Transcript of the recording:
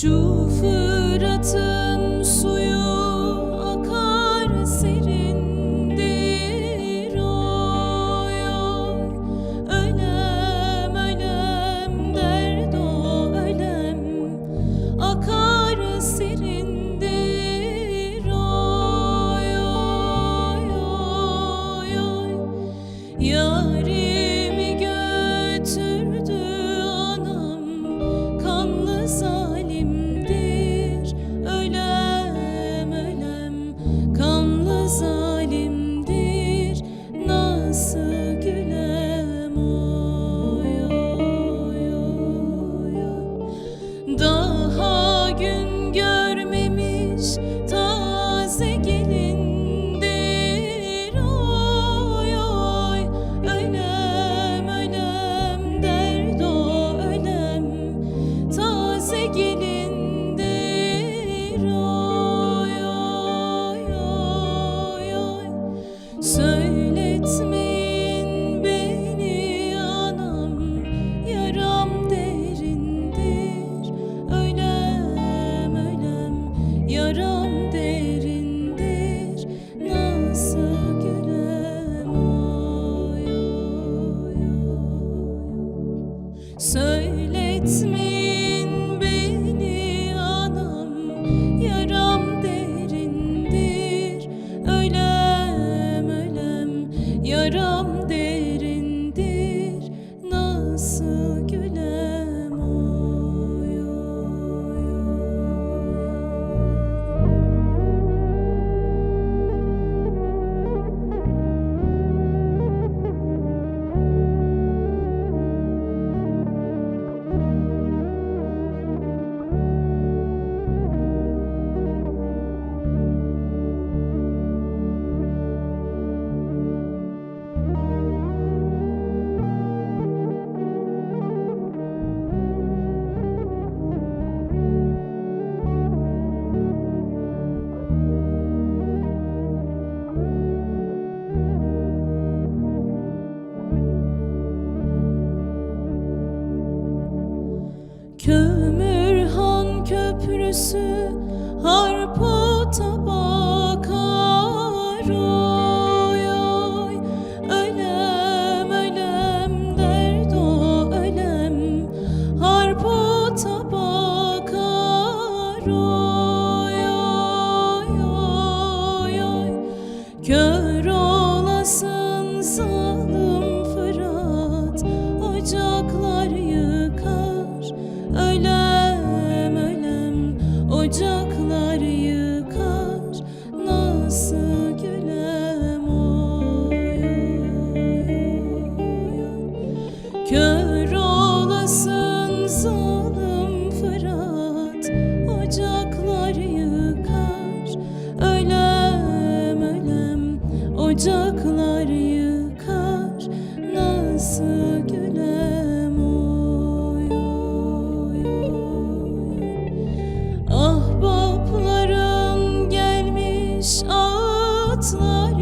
祝福的字。So. Söyletmeyin beni anam Yaram derindir. Ölem ölem yaram tâm kürsü harpa tabağı. tatlı